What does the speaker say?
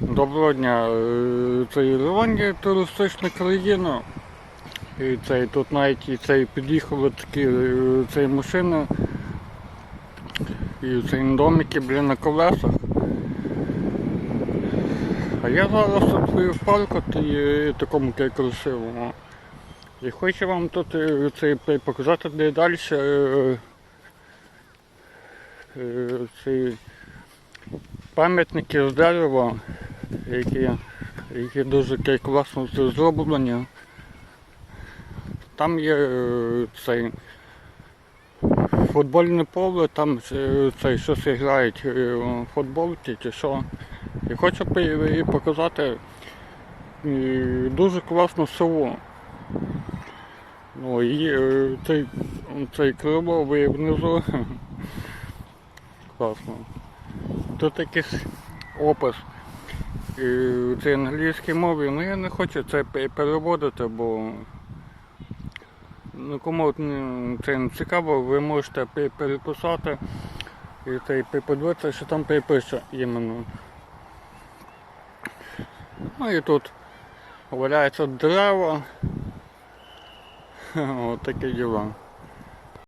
Доброго дня. Е, Це Ірландія туристична країна. І цей, тут навіть і цей під'їхали такі е, цей машини. І цей домики, блін, на колесах. А я зараз тут в парку і, е, такому красивому. І хочу вам тут е, цей показати, де далі е, е, пам'ятники з дерева, які, які дуже класно зроблені. Там є е, цей футбольне поле, там е, цей щось грають е, в футбол чи що. І хочу показати дуже класне село. Ну, і цей, цей крило внизу. Класно. Тут якийсь опис. Це англійській мові, ну я не хочу це переводити, бо ну, кому це не цікаво, ви можете пе- переписати і це, подивитися, що там пише іменно. Ну і тут валяються дерева. Ось такі діла.